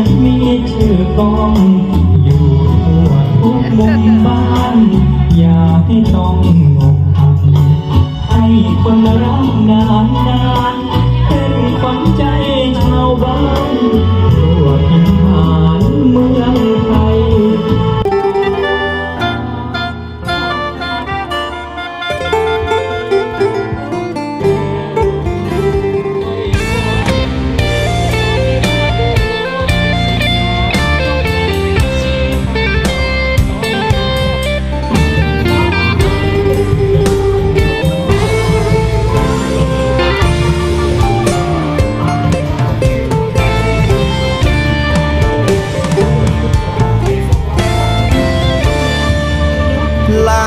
ันมีชื่อกองอยู่ทั่วทุกมุมบ้าน อย่าให้ต้องอกหักให้คนรักนานนานเป็นขวัญใจ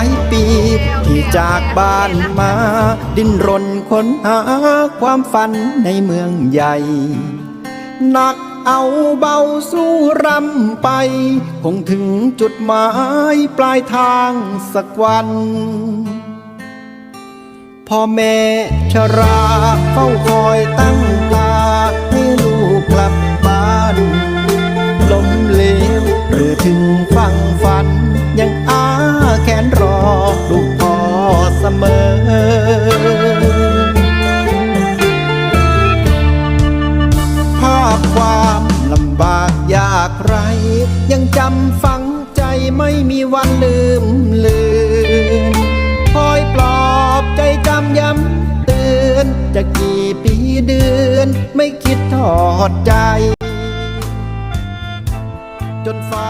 ายปี ที่จากบ้านมา ดิ้นรนค้นหาความฝันในเมืองใหญ่ หนักเอาเบาสู้รำไป คงถึงจุดหมายปลายทางสักวันพ่อแม่ชราเฝ้าคอยตั้งตาให้ลูกกลับบ้านล้มเหลวหรือถึงฟังฝัน มอภาพความลำบากยากไร ยังจำฝังใจไม่มีวันลืมเลือนคอยปลอบใจจำย้ำเตือนจะกี่ปีเดือน ไม่คิดทอดใจ จนฟ้า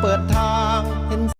เปิดทางเห็น